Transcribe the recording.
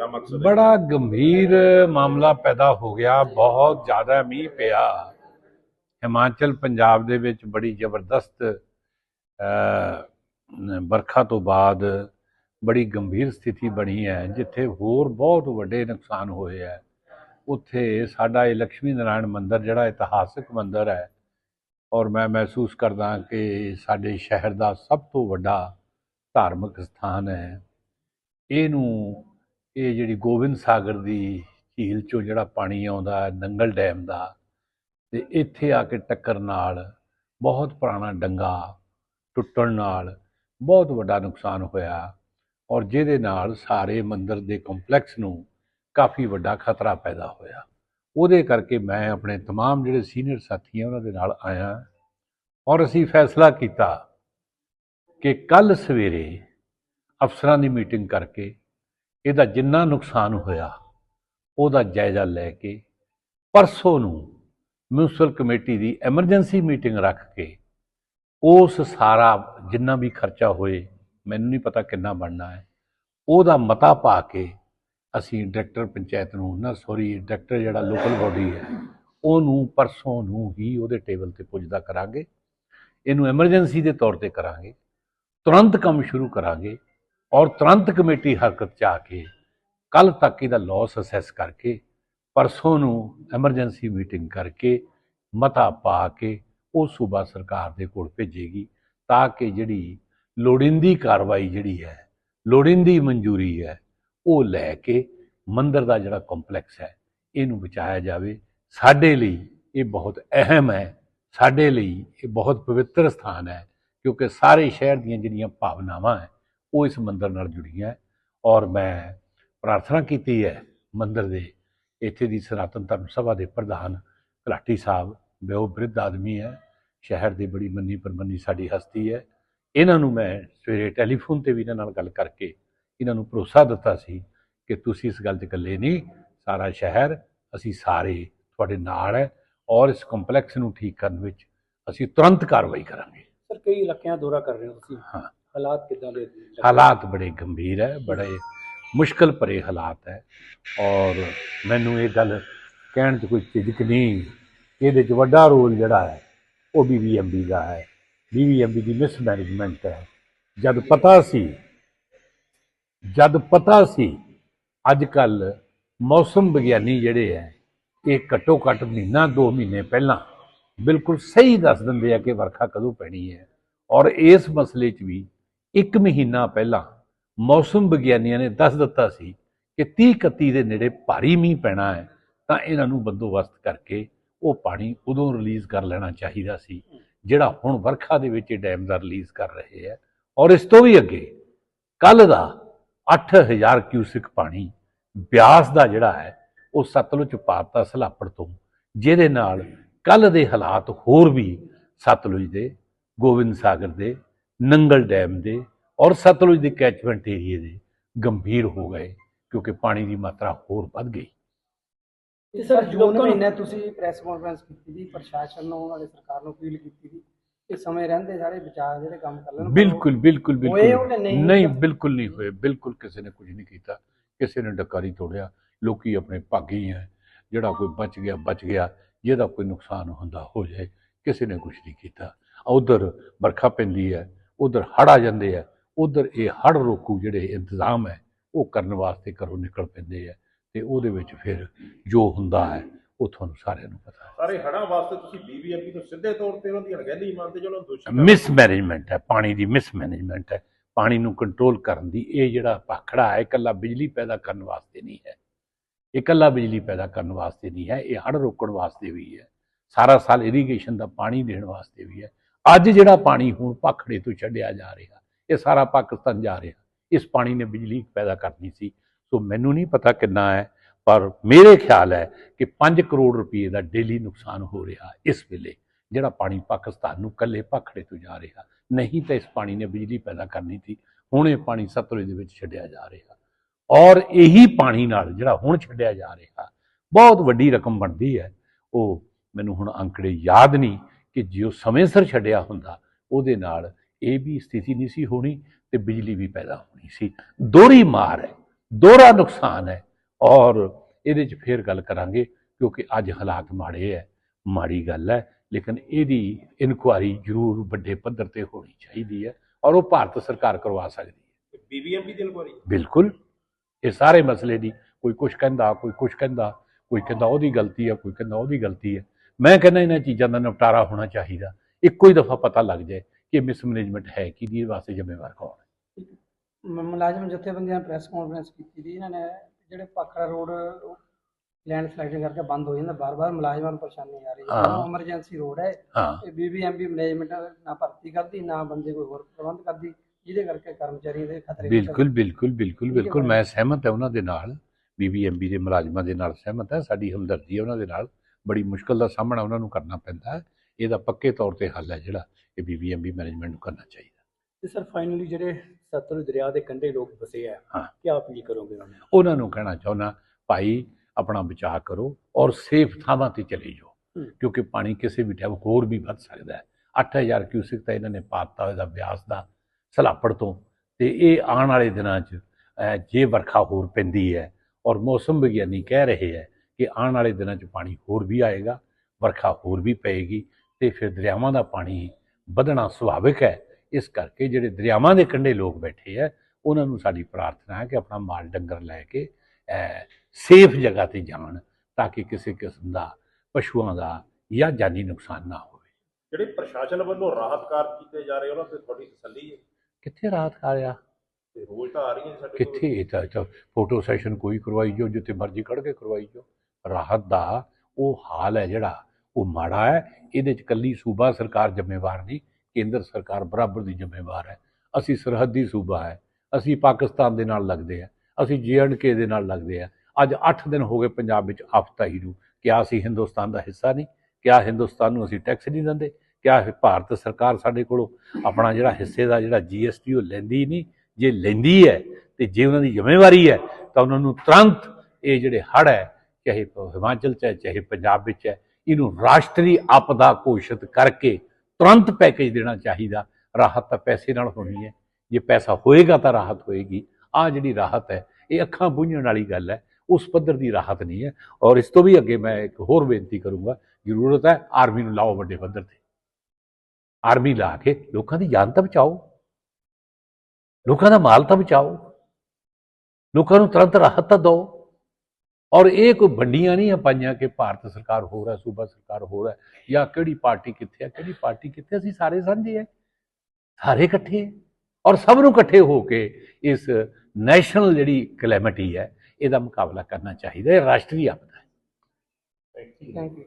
ਕੀ ਮਕਸਦ ਹੈ? ਬੜਾ ਗੰਭੀਰ ਮਾਮਲਾ ਪੈਦਾ ਹੋ ਗਿਆ ਬਹੁਤ ਜ਼ਿਆਦਾ ਮੀਂਹ ਪਿਆ। ਹਿਮਾਚਲ ਪੰਜਾਬ ਦੇ ਵਿੱਚ ਬੜੀ ਜ਼ਬਰਦਸਤ ਅ, ਵਰਖਾ ਤੋਂ ਬਾਅਦ ਬੜੀ ਗੰਭੀਰ ਸਥਿਤੀ ਬਣੀ ਹੈ ਜਿੱਥੇ ਹੋਰ ਬਹੁਤ ਵੱਡੇ ਨੁਕਸਾਨ ਹੋਏ ਹੈ। ਉੱਥੇ ਸਾਡਾ ਇਹ ਲక్ష్ਮੀ ਨਾਰਾਇਣ ਮੰਦਿਰ ਜਿਹੜਾ ਇਤਿਹਾਸਕ ਮੰਦਿਰ ਹੈ ਔਰ ਮੈਂ ਮਹਿਸੂਸ ਕਰਦਾ ਕਿ ਸਾਡੇ ਸ਼ਹਿਰ ਦਾ ਸਭ ਤੋਂ ਵੱਡਾ ਧਾਰਮਿਕ ਸਥਾਨ ਹੈ। ਇਹਨੂੰ ਇਹ ਜਿਹੜੀ ਗੋਬਿੰਦ ਸਾਗਰ ਦੀ ਝੀਲ ਚੋਂ ਜਿਹੜਾ ਪਾਣੀ ਆਉਂਦਾ ਹੈ ਨੰਗਲ ਡੈਮ ਦਾ ਤੇ ਇੱਥੇ ਆ ਕੇ ਟੱਕਰ ਨਾਲ ਬਹੁਤ ਪੁਰਾਣਾ ਡੰਗਾ ਟੁੱਟਣ ਨਾਲ ਬਹੁਤ ਵੱਡਾ ਨੁਕਸਾਨ ਹੋਇਆ ਔਰ ਜਿਹਦੇ ਨਾਲ ਸਾਰੇ ਮੰਦਿਰ ਦੇ ਕੰਪਲੈਕਸ ਨੂੰ ਕਾਫੀ ਵੱਡਾ ਖਤਰਾ ਪੈਦਾ ਹੋਇਆ ਉਹਦੇ ਕਰਕੇ ਮੈਂ ਆਪਣੇ तमाम ਜਿਹੜੇ ਸੀਨੀਅਰ ਸਾਥੀ ਆ ਉਹਨਾਂ ਦੇ ਨਾਲ ਆਇਆ ਔਰ ਅਸੀਂ ਫੈਸਲਾ ਕੀਤਾ ਕਿ ਕੱਲ ਸਵੇਰੇ ਅਫਸਰਾਂ ਦੀ ਮੀਟਿੰਗ ਕਰਕੇ ਇਹਦਾ ਜਿੰਨਾ ਨੁਕਸਾਨ ਹੋਇਆ, ਉਹਦਾ ਜਾਇਜ਼ਾ ਲੈ ਕੇ ਪਰਸੋਂ ਨੂੰ ਮਿਊਨਿਸਪਲ ਕਮੇਟੀ ਦੀ ਐਮਰਜੈਂਸੀ ਮੀਟਿੰਗ ਰੱਖ ਕੇ ਉਸ ਸਾਰਾ ਜਿੰਨਾ ਵੀ ਖਰਚਾ ਹੋਏ, ਮੈਨੂੰ ਨਹੀਂ ਪਤਾ ਕਿੰਨਾ ਬਣਨਾ ਹੈ, ਉਹਦਾ ਮਤਾ ਪਾ ਕੇ ਅਸੀਂ ਡਾਇਰੈਕਟਰ ਪੰਚਾਇਤ ਨੂੰ, ਨਾ ਸੌਰੀ, ਡਾਇਰੈਕਟਰ ਜਿਹੜਾ ਲੋਕਲ ਬਾਡੀ ਹੈ, ਉਹਨੂੰ ਪਰਸੋਂ ਨੂੰ ਹੀ ਉਹਦੇ ਟੇਬਲ ਤੇ ਪੁੱਜਦਾ ਕਰਾਂਗੇ। ਇਹਨੂੰ ਐਮਰਜੈਂਸੀ ਦੇ ਤੌਰ ਤੇ ਕਰਾਂਗੇ। ਤੁਰੰਤ ਕੰਮ ਸ਼ੁਰੂ ਕਰਾਂਗੇ। ਔਰ ਤੁਰੰਤ ਕਮੇਟੀ ਹਰਕਤ ਚ ਆ ਕੇ ਕੱਲ ਤੱਕ ਇਹਦਾ ਲਾਸ ਅਸੈਸ ਕਰਕੇ ਪਰਸੋਂ ਨੂੰ ਐਮਰਜੈਂਸੀ ਮੀਟਿੰਗ ਕਰਕੇ ਮਤਾ ਪਾ ਕੇ ਉਹ ਸੂਬਾ ਸਰਕਾਰ ਦੇ ਕੋਲ ਭੇਜੇਗੀ ਤਾਂ ਕਿ ਜਿਹੜੀ ਲੋੜੀਂਦੀ ਕਾਰਵਾਈ ਜਿਹੜੀ ਹੈ, ਲੋੜੀਂਦੀ ਮਨਜ਼ੂਰੀ ਹੈ, ਉਹ ਲੈ ਕੇ ਮੰਦਰ ਦਾ ਜਿਹੜਾ ਕੰਪਲੈਕਸ ਹੈ, ਇਹਨੂੰ ਬਚਾਇਆ ਜਾਵੇ। ਸਾਡੇ ਲਈ ਇਹ ਬਹੁਤ ਅਹਿਮ ਹੈ, ਸਾਡੇ ਲਈ ਇਹ ਬਹੁਤ ਪਵਿੱਤਰ ਸਥਾਨ ਹੈ, ਕਿਉਂਕਿ ਸਾਰੇ ਸ਼ਹਿਰ ਦੀਆਂ ਜਿਹੜੀਆਂ ਭਾਵਨਾਵਾਂ ਹੈ ਉਹ ਇਸ ਮੰਦਿਰ ਨਾਲ ਜੁੜੀਆਂ ਔਰ ਮੈਂ ਪ੍ਰਾਰਥਨਾ ਕੀਤੀ ਹੈ ਮੰਦਿਰ ਦੇ ਇੱਥੇ ਦੀ ਸਨਾਤਨ ਧਰਮ ਸਭਾ ਦੇ ਪ੍ਰਧਾਨ ਘਲਾਟੀ ਸਾਹਿਬ ਬਿਓ ਬ੍ਰਿਧ ਆਦਮੀ ਹੈ ਸ਼ਹਿਰ ਦੀ ਬੜੀ ਮੰਨੀ ਪਰਮੰਨੀ ਸਾਡੀ ਹਸਤੀ ਹੈ। ਇਹਨਾਂ ਨੂੰ ਮੈਂ ਸਵੇਰੇ ਟੈਲੀਫੋਨ ਤੇ ਵੀ ਇਹਨਾਂ ਨਾਲ ਗੱਲ ਕਰਕੇ ਇਹਨਾਂ ਨੂੰ ਭਰੋਸਾ ਦਿੱਤਾ ਸੀ ਕਿ ਤੁਸੀਂ ਇਸ ਗੱਲ 'ਚ ਇਕੱਲੇ ਨਹੀਂ ਸਾਰਾ ਸ਼ਹਿਰ ਅਸੀਂ ਸਾਰੇ ਤੁਹਾਡੇ ਨਾਲ ਹੈ ਔਰ ਇਸ ਕੰਪਲੈਕਸ ਨੂੰ ਠੀਕ ਕਰਨ ਵਿੱਚ ਅਸੀਂ ਤੁਰੰਤ ਕਾਰਵਾਈ ਕਰਾਂਗੇ। ਸਰ ਕਈ ਇਲਾਕਿਆਂ ਦਾ ਦੌਰਾ ਕਰ ਰਹੇ ਹੋ ਤੁਸੀਂ। ਹਾਂ। ਹਾਲਾਤ ਕਿਦਾਂ ਦੇ ਹਾਲਾਤ ਬੜੇ ਗੰਭੀਰ ਹੈ, ਬੜੇ ਮੁਸ਼ਕਲ ਭਰੇ ਹਾਲਾਤ ਹੈ। ਔਰ ਮੈਨੂੰ ਇਹ ਗੱਲ ਕਹਿਣ 'ਚ ਕੋਈ ਝਿਜਕ ਨਹੀਂ, ਇਹਦੇ 'ਚ ਵੱਡਾ ਰੋਲ ਜਿਹੜਾ ਹੈ, ਉਹ ਬੀਬੀਐਮਬੀ ਦਾ ਹੈ। ਬੀਬੀਐਮਬੀ ਦੀ ਮਿਸਮੈਨੇਜਮੈਂਟ ਹੈ। ਜਦ ਪਤਾ ਸੀ, ਜਦ ਪਤਾ ਸੀ ਅੱਜ ਕੱਲ ਮੌਸਮ ਵਿਗਿਆਨੀ ਜਿਹੜੇ ਹੈ, ਇਹ ਘੱਟੋ ਘੱਟ ਮਹੀਨਾ 2 ਮਹੀਨੇ ਪਹਿਲਾਂ ਬਿਲਕੁਲ ਸਹੀ ਦੱਸ ਦਿੰਦੇ ਆ ਕਿ ਵਰਖਾ ਕਦੋਂ ਪੈਣੀ ਹੈ। ਔਰ ਇਸ ਮਸਲੇ 'ਚ ਵੀ ਇੱਕ ਮਹੀਨਾ ਪਹਿਲਾਂ ਮੌਸਮ ਵਿਗਿਆਨੀਆਂ ਨੇ ਦੱਸ ਦਿੱਤਾ ਸੀ ਕਿ 30 31 ਦੇ ਨੇੜੇ ਭਾਰੀ ਮੀਂਹ ਪੈਣਾ ਹੈ, ਤਾਂ ਇਹਨਾਂ ਨੂੰ ਬੰਦੋਬਸਤ ਕਰਕੇ ਉਹ ਪਾਣੀ ਉਦੋਂ ਰਿਲੀਜ਼ ਕਰ ਲੈਣਾ ਚਾਹੀਦਾ ਸੀ, ਜਿਹੜਾ ਹੁਣ ਵਰਖਾ ਦੇ ਵਿੱਚ ਇਹ ਡੈਮ ਦਾ ਰਿਲੀਜ਼ ਕਰ ਰਹੇ ਹੈ। ਔਰ ਇਸ ਤੋਂ ਵੀ ਅੱਗੇ ਕੱਲ ਦਾ 8000 ਕਿਊਸਿਕ ਪਾਣੀ ਬਿਆਸ ਦਾ ਜਿਹੜਾ ਹੈ, ਉਹ ਸਤਲੁਜ ਪਾਤਾ ਸਲਾਪੜ ਤੋਂ, ਜਿਹਦੇ ਨਾਲ ਕੱਲ ਦੇ ਹਾਲਾਤ ਹੋਰ ਵੀ ਸਤਲੁਜ ਦੇ, ਗੋਬਿੰਦ ਸਾਗਰ ਦੇ ਨੰਗਲ ਡੈਮ ਦੇ ਔਰ ਸਤਲੁਜ ਦੇ ਕੈਚਮੈਂਟ ਏਰੀਏ ਦੇ ਗੰਭੀਰ ਹੋ ਗਏ ਕਿਉਂਕਿ ਪਾਣੀ ਦੀ ਮਾਤਰਾ ਹੋਰ ਵੱਧ ਗਈ। ਤੇ ਸਰ ਜੂਨ ਮਹੀਨੇ ਤੁਸੀਂ ਪ੍ਰੈਸ ਕਾਨਫਰੰਸ ਕੀਤੀ ਸੀ ਪ੍ਰਸ਼ਾਸਨ ਨੂੰ ਨਾਲੇ ਸਰਕਾਰ ਨੂੰ ਅਪੀਲ ਕੀਤੀ ਸੀ ਕਿ ਸਮੇਂ ਰਹਿੰਦੇ ਸਾਰੇ ਬਚਾਅ ਜਿਹੜੇ ਕੰਮ ਕਰ ਲੈਣ। ਬਿਲਕੁਲ ਬਿਲਕੁਲ ਬਿਲਕੁਲ। ਨਹੀਂ? ਨਹੀਂ ਬਿਲਕੁਲ ਨਹੀਂ ਹੋਏ ਬਿਲਕੁਲ ਕਿਸੇ ਨੇ ਕੁਝ ਨਹੀਂ ਕੀਤਾ। ਕਿਸੇ ਨੇ ਡਕਾਰੀ ਤੋੜਿਆ ਲੋਕੀ ਆਪਣੇ ਭਾਗੀ ਹੈ ਜਿਹੜਾ ਕੋਈ ਬਚ ਗਿਆ ਬਚ ਗਿਆ ਜਿਹਦਾ ਕੋਈ ਨੁਕਸਾਨ ਹੁੰਦਾ ਹੋ ਜਾਏ ਕਿਸੇ ਨੇ ਕੁਝ ਨਹੀਂ ਕੀਤਾ। ਉਧਰ ਵਰਖਾ ਪੈਂਦੀ ਹੈ ਉਧਰ ਹੜ ਆ ਜਾਂਦੇ ਆ ਉਧਰ ਇਹ ਹੜ ਰੋਕੂ ਜਿਹੜੇ ਇੰਤਜ਼ਾਮ ਹੈ ਉਹ ਕਰਨ ਵਾਸਤੇ ਘਰੋਂ ਨਿਕਲ ਪੈਂਦੇ ਆ ਤੇ ਉਹਦੇ ਵਿੱਚ ਫਿਰ ਜੋ ਹੁੰਦਾ ਹੈ ਉਹ ਤੁਹਾਨੂੰ ਸਾਰਿਆਂ ਨੂੰ ਪਤਾ ਹੈ। ਸਾਰੇ ਹੜਾਂ ਵਾਸਤੇ ਤੁਸੀਂ ਬੀਬੀਐਮਪੀ ਤੋਂ ਸਿੱਧੇ ਤੌਰ ਤੇ ਉਹਨਾਂ ਦੀ ਅਣਗਹਿਲੀ ਮੰਨਦੇ ਜੋ ਉਹਨਾਂ ਦੋਸ਼ੀ ਮਿਸ ਮੈਨੇਜਮੈਂਟ ਹੈ ਪਾਣੀ ਦੀ ਮਿਸ ਮੈਨੇਜਮੈਂਟ ਹੈ ਪਾਣੀ ਨੂੰ ਕੰਟਰੋਲ ਕਰਨ ਦੀ ਇਹ ਜਿਹੜਾ ਪਾਖੜਾ ਹੈ ਇਕੱਲਾ ਬਿਜਲੀ ਪੈਦਾ ਕਰਨ ਵਾਸਤੇ ਨਹੀਂ ਹੈ। ਇਹ ਇਕੱਲਾ ਬਿਜਲੀ ਪੈਦਾ ਕਰਨ ਵਾਸਤੇ ਨਹੀਂ ਹੈ ਇਹ ਹੜ੍ਹ ਰੋਕਣ ਵਾਸਤੇ ਵੀ ਹੈ। ਸਾਰਾ ਸਾਲ ਇਰੀਗੇਸ਼ਨ ਦਾ ਪਾਣੀ ਦੇਣ ਵਾਸਤੇ ਵੀ ਹੈ। ਅੱਜ ਜਿਹੜਾ ਪਾਣੀ ਹੁਣ ਪਾਖੜੇ ਤੋਂ ਛੱਡਿਆ ਜਾ ਰਿਹਾ, ਇਹ ਸਾਰਾ ਪਾਕਿਸਤਾਨ ਜਾ ਰਿਹਾ। ਇਸ ਪਾਣੀ ਨੇ ਬਿਜਲੀ ਪੈਦਾ ਕਰਨੀ ਸੀ। ਸੋ ਮੈਨੂੰ ਨਹੀਂ ਪਤਾ ਕਿੰਨਾ ਹੈ, ਪਰ ਮੇਰੇ ਖਿਆਲ ਹੈ ਕਿ 5 ਕਰੋੜ ਰੁਪਏ ਦਾ ਡੇਲੀ ਨੁਕਸਾਨ ਹੋ ਰਿਹਾ ਇਸ ਵੇਲੇ, ਜਿਹੜਾ ਪਾਣੀ ਪਾਕਿਸਤਾਨ ਨੂੰ ਕੱਲੇ ਪਾਖੜੇ ਤੋਂ ਜਾ ਰਿਹਾ। ਨਹੀਂ ਤਾਂ ਇਸ ਪਾਣੀ ਨੇ ਬਿਜਲੀ ਪੈਦਾ ਕਰਨੀ ਸੀ, ਹੁਣ ਇਹ ਪਾਣੀ ਸਤਲੁਜ ਦੇ ਵਿੱਚ ਛੱਡਿਆ ਜਾ ਰਿਹਾ। ਔਰ ਇਹੀ ਪਾਣੀ ਨਾਲ ਜਿਹੜਾ ਹੁਣ ਛੱਡਿਆ ਜਾ ਰਿਹਾ, ਬਹੁਤ ਵੱਡੀ ਰਕਮ ਬਣਦੀ ਹੈ। ਉਹ ਮੈਨੂੰ ਹੁਣ ਅੰਕੜੇ ਯਾਦ ਨਹੀਂ ਕਿ ਜੇ ਉਹ ਸਮੇਂ ਸਿਰ ਛੱਡਿਆ ਹੁੰਦਾ ਉਹਦੇ ਨਾਲ ਇਹ ਵੀ ਸਥਿਤੀ ਨਹੀਂ ਸੀ ਹੋਣੀ ਤੇ ਬਿਜਲੀ ਵੀ ਪੈਦਾ ਹੋਣੀ ਸੀ। ਦੋਹਰੀ ਮਾਰ ਹੈ ਦੋਹਰਾ ਨੁਕਸਾਨ ਹੈ ਔਰ ਇਹਦੇ 'ਚ ਫੇਰ ਗੱਲ ਕਰਾਂਗੇ ਕਿਉਂਕਿ ਅੱਜ ਹਾਲਾਤ ਮਾੜੇ ਹੈ ਮਾੜੀ ਗੱਲ ਹੈ ਲੇਕਿਨ ਇਹਦੀ ਇਨਕੁਆਰੀ ਜ਼ਰੂਰ ਵੱਡੇ ਪੱਧਰ ਤੇ ਹੋਣੀ ਚਾਹੀਦੀ ਹੈ ਔਰ ਉਹ ਭਾਰਤ ਸਰਕਾਰ ਕਰਵਾ ਸਕਦੀ ਹੈ। ਬੀਬੀਐਮਪੀ ਦੀ ਇਨਕੁਆਰੀ? ਬਿਲਕੁਲ ਇਹ ਸਾਰੇ ਮਸਲੇ ਦੀ ਕੋਈ ਕੁਝ ਕਹਿੰਦਾ ਕੋਈ ਕੁਝ ਕਹਿੰਦਾ ਕੋਈ ਕਹਿੰਦਾ ਉਹਦੀ ਗਲਤੀ ਹੈ ਕੋਈ ਕਹਿੰਦਾ ਉਹਦੀ ਗਲਤੀ ਹੈ। ਮੈਂ ਕਹਿੰਦਾ ਇਹਨਾਂ ਚੀਜ਼ਾਂ ਦਾ ਨਿਪਟਾਰਾ ਹੋਣਾ ਚਾਹੀਦਾ। ਇੱਕੋ ਹੀ ਦਫਾ ਪਤਾ ਲੱਗ ਜਾਏ ਕਿ ਮਿਸਮੈਨੇਜਮੈਂਟ ਹੈ ਕਿਹਦੀ ਇਹਦੇ ਵਾਸਤੇ ਜ਼ਿੰਮੇਵਾਰ ਕੌਣ ਹੈ। ਮੁਲਾਜ਼ਮ ਜਥੇਬੰਦੀਆਂ ਨੇ ਪ੍ਰੈਸ ਕਾਨਫਰੰਸ ਕੀਤੀ ਸੀ ਇਹਨਾਂ ਨੇ ਜਿਹੜੇ ਪਾਖੜਾ ਰੋਡ ਲੈਂਡ ਸਲੈਕਸ਼ਨ ਕਰਕੇ ਬੰਦ ਹੋ ਜਾਂਦਾ ਬਾਰ-ਬਾਰ ਮੁਲਾਜ਼ਮਾਂ ਨੂੰ ਪਰੇਸ਼ਾਨੀ ਆ ਰਹੀ ਹੈ। ਐਮਰਜੈਂਸੀ ਰੋਡ ਹੈ। ਇਹ ਬੀਬੀਐਮਬੀ ਮੈਨੇਜਮੈਂਟ ਨਾ ਭਰਤੀ ਕਰਦੀ ਨਾ ਬੰਦੇ ਕੋਈ ਹੋਰ ਪ੍ਰਬੰਧ ਕਰਦੀ ਜਿਹਦੇ ਕਰਕੇ ਕਰਮਚਾਰੀਆਂ ਦੇ ਖਤਰੇ ਬਿਲਕੁਲ ਬਿਲਕੁਲ ਬਿਲਕੁਲ ਬਿਲਕੁਲ। ਮੈਂ ਸਹਿਮਤ ਹਾਂ ਉਹਨਾਂ ਦੇ ਨਾਲ ਬੀਬੀਐਮਬੀ ਦੇ ਮੁਲਾਜ਼ਮਾਂ ਦੇ ਨਾਲ ਸਹਿਮਤ ਹਾਂ। ਸਾਡੀ ਹਮਦਰਦੀ ਹੈ ਉਹਨਾਂ ਦੇ ਨਾਲ। ਬੜੀ ਮੁਸ਼ਕਲ ਦਾ ਸਾਹਮਣਾ ਉਹਨਾਂ ਨੂੰ ਕਰਨਾ ਪੈਂਦਾ ਹੈ। ਇਹਦਾ ਪੱਕੇ ਤੌਰ ਤੇ ਹੱਲ ਹੈ ਜਿਹੜਾ ਇਹ ਬੀਬੀਐਮਬੀ ਮੈਨੇਜਮੈਂਟ ਨੂੰ ਕਰਨਾ ਚਾਹੀਦਾ। ਤੇ ਸਰ ਫਾਈਨਲੀ ਜਿਹੜੇ ਸਤਲੁਜ ਦਰਿਆ ਦੇ ਕੰਢੇ ਲੋਕ ਵਸੇ ਆ ਹਾਂ। ਕੀ ਅਪੀਲ ਕਰੋਗੇ ਉਹਨਾਂ ਨੂੰ ਉਹਨਾਂ ਨੂੰ ਕਹਿਣਾ ਚਾਹੁੰਦਾ ਭਾਈ ਆਪਣਾ ਬਚਾਅ ਕਰੋ ਔਰ ਸੇਫ ਥਾਵਾਂ ਤੇ ਚਲੇ ਜਾਓ। ਕਿਉਂਕਿ ਪਾਣੀ ਕਿਸੇ ਵੀ ਟਾਈਮ ਹੋਰ ਵੀ ਵੱਧ ਸਕਦਾ ਹੈ। 8000 ਕਿਊਸਿਕ ਤਾਂ ਇਹਨਾਂ ਨੇ ਪਾਤਾ ਇਹਦਾ ਬਿਆਸ ਦਾ ਸਲਾਪੜ ਤੋਂ। ਤੇ ਇਹ ਆਉਣ ਵਾਲੇ ਦਿਨਾਂ 'ਚ ਜੇ ਵਰਖਾ ਹੋਰ ਪੈਂਦੀ ਹੈ ਔਰ ਮੌਸਮ ਵਿਗਿਆਨੀ ਕਹਿ ਰਹੇ ਹੈ ਕਿ ਆਉਣ ਵਾਲੇ ਦਿਨਾਂ 'ਚ ਪਾਣੀ ਹੋਰ ਵੀ ਆਏਗਾ ਵਰਖਾ ਹੋਰ ਵੀ ਪਏਗੀ ਤੇ ਫਿਰ ਦਰਿਆਵਾਂ ਦਾ ਪਾਣੀ ਵਧਣਾ ਸੁਭਾਵਿਕ ਹੈ। ਇਸ ਕਰਕੇ ਜਿਹੜੇ ਦਰਿਆਵਾਂ ਦੇ ਕੰਢੇ ਲੋਕ ਬੈਠੇ ਹੈ ਉਹਨਾਂ ਨੂੰ ਸਾਡੀ ਪ੍ਰਾਰਥਨਾ ਹੈ ਕਿ ਆਪਣਾ ਮਾਲ ਡੰਗਰ ਲੈ ਕੇ ਸੇਫ ਜਗ੍ਹਾ ਤੇ ਜਾਣ ਤਾਂ ਕਿ ਕਿਸੇ ਕਿਸਮ ਦਾ ਪਸ਼ੂਆਂ ਦਾ ਜਾਂ ਜਾਨੀ ਨੁਕਸਾਨ ਨਾ ਹੋਵੇ। ਜਿਹੜੇ ਪ੍ਰਸ਼ਾਸਨ ਵੱਲੋਂ ਰਾਹਤ ਕਾਰਜ ਕੀਤੇ ਜਾ ਰਹੇ ਉਹਨਾਂ ਤੇ ਤੁਹਾਡੀ ਤਸੱਲੀ ਹੈ? ਕਿੱਥੇ ਰਾਤ ਕਾਰਿਆ ਤੇ ਰੋਜ਼ ਤਾਂ ਆ ਰਹੀਆਂ ਸਾਡੇ। ਕਿੱਥੇ? ਇਹ ਤਾਂ ਤਾਂ ਫੋਟੋ ਸੈਸ਼ਨ ਕੋਈ ਕਰਵਾਈ ਜੋ ਜਿੱਥੇ ਮਰਜ਼ੀ ਕੱਢ ਕੇ ਕਰਵਾਈ ਜੋ ਰਾਹਤ ਦਾ ਉਹ ਹਾਲ ਹੈ ਜਿਹੜਾ, ਉਹ ਮਾੜਾ ਹੈ। ਇਹਦੇ ਚ ਕੱਲੀ ਸੂਬਾ ਸਰਕਾਰ ਜ਼ਿੰਮੇਵਾਰ ਨਹੀਂ, ਕੇਂਦਰ ਸਰਕਾਰ ਬਰਾਬਰ ਦੀ ਜ਼ਿੰਮੇਵਾਰ ਹੈ। ਅਸੀਂ ਸਰਹੱਦੀ ਸੂਬਾ ਹੈ। ਅਸੀਂ ਪਾਕਿਸਤਾਨ ਦੇ ਨਾਲ ਲੱਗਦੇ ਆ ਅਸੀਂ ਕੇ ਦੇ ਨਾਲ ਲੱਗਦੇ ਆ ਅੱਜ 8 ਦਿਨ ਹੋ ਗਏ ਪੰਜਾਬ ਵਿੱਚ ਆਫਤਾਈ ਨੂੰ। ਕਿਆ ਅਸੀਂ ਹਿੰਦੁਸਤਾਨ ਦਾ ਹਿੱਸਾ ਨਹੀਂ? ਕਿਆ ਹਿੰਦੁਸਤਾਨ ਨੂੰ ਅਸੀਂ ਟੈਕਸ ਨਹੀਂ ਦਿੰਦੇ? ਕਿਆ ਭਾਰਤ ਸਰਕਾਰ ਸਾਡੇ ਕੋਲੋਂ ਆਪਣਾ ਜਿਹੜਾ ਹਿੱਸੇ ਦਾ ਜਿਹੜਾ ਜੀਐਸਟੀ ਉਹ ਲੈਂਦੀ ਨਹੀਂ? ਜੇ ਲੈਂਦੀ ਹੈ ਤੇ ਜੇ ਉਹਨਾਂ ਦੀ ਜ਼ਿੰਮੇਵਾਰੀ ਹੈ ਤਾਂ ਉਹਨਾਂ ਨੂੰ ਤੁਰੰਤ ਇਹ ਜਿਹੜੇ ਹੜ੍ਹ ਹੈ ਚਾਹੇ ਹਿਮਾਚਲ ਚ ਹੈ, ਚਾਹੇ ਪੰਜਾਬ ਵਿੱਚ ਹੈ, ਇਹਨੂੰ ਰਾਸ਼ਟਰੀ ਆਪਦਾ ਘੋਸ਼ਿਤ ਕਰਕੇ ਤੁਰੰਤ ਪੈਕੇਜ ਦੇਣਾ ਚਾਹੀਦਾ। ਰਾਹਤ ਤਾਂ ਪੈਸੇ ਨਾਲ ਹੋਣੀ ਹੈ। ਜੇ ਪੈਸਾ ਹੋਏਗਾ ਤਾਂ ਰਾਹਤ ਹੋਏਗੀ। ਆ ਜਿਹੜੀ ਰਾਹਤ ਹੈ, ਇਹ ਅੱਖਾਂ ਬੁੱਝਣ ਵਾਲੀ ਗੱਲ ਹੈ। ਉਸ ਪੱਧਰ ਦੀ ਰਾਹਤ ਨਹੀਂ ਹੈ। ਔਰ ਇਸ ਤੋਂ ਵੀ ਅੱਗੇ ਮੈਂ ਇੱਕ ਹੋਰ ਬੇਨਤੀ ਕਰੂੰਗਾ, ਜ਼ਰੂਰਤ ਹੈ ਆਰਮੀ ਨੂੰ ਲਾਓ ਵੱਡੇ ਪੱਧਰ ਤੇ। ਆਰਮੀ ਲਾ ਕੇ ਲੋਕਾਂ ਦੀ ਜਾਨ ਤਾਂ ਬਚਾਓ। ਲੋਕਾਂ ਦਾ ਮਾਲ ਤਾਂ ਬਚਾਓ। ਲੋਕਾਂ ਨੂੰ ਤੁਰੰਤ ਰਾਹਤ ਤਾਂ ਦਿਓ। ਔਰ ਇਹ ਕੋਈ ਵੰਡੀਆਂ ਨਹੀਂ ਆ ਪਾਈਆਂ ਕਿ ਭਾਰਤ ਸਰਕਾਰ ਹੋਰ ਹੈ ਸੂਬਾ ਸਰਕਾਰ ਹੋਰ ਹੈ। ਜਾਂ ਕਿਹੜੀ ਪਾਰਟੀ ਕਿੱਥੇ ਹੈ ਕਿਹੜੀ ਪਾਰਟੀ ਕਿੱਥੇ ਅਸੀਂ ਸਾਰੇ ਸਾਂਝੇ ਹੈ ਸਾਰੇ ਇਕੱਠੇ ਹੈ ਔਰ ਸਭ ਨੂੰ ਇਕੱਠੇ ਹੋ ਕੇ ਇਸ ਨੈਸ਼ਨਲ ਜਿਹੜੀ ਕਲੈਮਿਟੀ ਹੈ, ਇਹਦਾ ਮੁਕਾਬਲਾ ਕਰਨਾ ਚਾਹੀਦਾ ਹੈ। ਰਾਸ਼ਟਰੀ ਆਪਦਾ ਹੈ। Thank you